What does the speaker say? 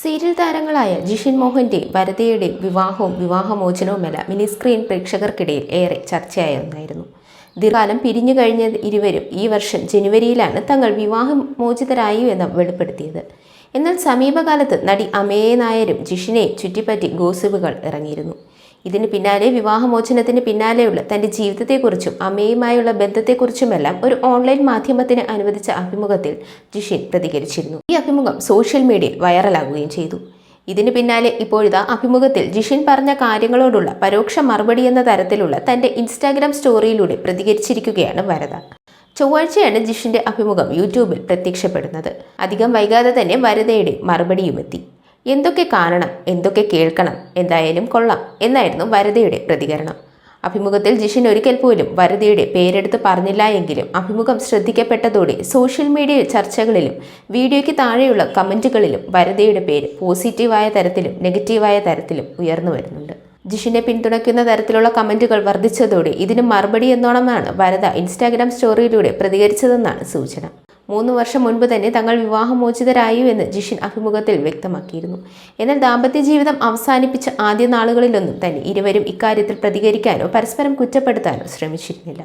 Serial താരങ്ങളായ ജിഷിൻ മോഹന്റെയും വരദയുടെയും വിവാഹവും വിവാഹമോചനവുമെല്ലാം mini screen പ്രേക്ഷകർക്കിടയിൽ ഏറെ ചർച്ചയായ ഒന്നായിരുന്നു ദീർഘകാലം പിരിഞ്ഞു കഴിഞ്ഞ ഇരുവരും ഈ വർഷം ജനുവരിയിലാണ് തങ്ങൾ വിവാഹമോചിതരായി എന്ന് വെളിപ്പെടുത്തിയത്. എന്നാൽ സമീപകാലത്ത് നടി അമേയ നായരും ജിഷിനെയും ചുറ്റിപ്പറ്റി ഗോസിപ്പുകൾ ഇറങ്ങിയിരുന്നു. ഇതിന് പിന്നാലെ വിവാഹമോചനത്തിന് പിന്നാലെയുള്ള തന്റെ ജീവിതത്തെക്കുറിച്ചും അമ്മയുമായുള്ള ബന്ധത്തെക്കുറിച്ചുമെല്ലാം ഒരു ഓൺലൈൻ മാധ്യമത്തിന് അനുവദിച്ച അഭിമുഖത്തിൽ ജിഷിൻ പ്രതികരിച്ചിരുന്നു. ഈ അഭിമുഖം സോഷ്യൽ മീഡിയയിൽ വൈറലാകുകയും ചെയ്തു. ഇതിന് പിന്നാലെ ഇപ്പോഴിതാ അഭിമുഖത്തിൽ ജിഷിൻ പറഞ്ഞ കാര്യങ്ങളോടുള്ള പരോക്ഷ മറുപടി എന്ന തരത്തിലുള്ള തന്റെ ഇൻസ്റ്റാഗ്രാം സ്റ്റോറിയിലൂടെ പ്രതികരിച്ചിരിക്കുകയാണ് വരദ ചൊവ്വാഴ്ചയാണ് ജിഷിന്റെ അഭിമുഖം യൂട്യൂബിൽ പ്രത്യക്ഷപ്പെടുന്നത്. അധികം വൈകാതെ തന്നെ വരദയുടെ മറുപടിയുമെത്തി. എന്തൊക്കെ കാണണം എന്തൊക്കെ കേൾക്കണം എന്തായാലും കൊള്ളാം എന്നായിരുന്നു വരദയുടെ പ്രതികരണം. അഭിമുഖത്തിൽ ജിഷിൻ ഒരിക്കൽ പോലും വരദയുടെ പേരെടുത്ത് പറഞ്ഞില്ല എങ്കിലും അഭിമുഖം ശ്രദ്ധിക്കപ്പെട്ടതോടെ സോഷ്യൽ മീഡിയ ചർച്ചകളിലും വീഡിയോയ്ക്ക് താഴെയുള്ള കമന്റുകളിലും വരദയുടെ പേര് പോസിറ്റീവായ തരത്തിലും നെഗറ്റീവായ തരത്തിലും ഉയർന്നു വരുന്നുണ്ട്. ജിഷിനെ പിന്തുണയ്ക്കുന്ന തരത്തിലുള്ള കമന്റുകൾ വർദ്ധിച്ചതോടെ ഇതിന് മറുപടി എന്നോണമാണ് വരദ ഇൻസ്റ്റാഗ്രാം സ്റ്റോറിയിലൂടെ പ്രതികരിച്ചതെന്നാണ് സൂചന. മൂന്ന് വർഷം മുൻപ് തന്നെ തങ്ങൾ വിവാഹമോചിതരായു എന്ന് ജിഷിൻ അഭിമുഖത്തിൽ വ്യക്തമാക്കിയിരുന്നു. എന്നാൽ ദാമ്പത്യ ജീവിതം അവസാനിപ്പിച്ച ആദ്യ നാളുകളിലൊന്നും തന്നെ ഇരുവരും ഇക്കാര്യത്തിൽ പ്രതികരിക്കാനോ പരസ്പരം കുറ്റപ്പെടുത്താനോ ശ്രമിച്ചിരുന്നില്ല.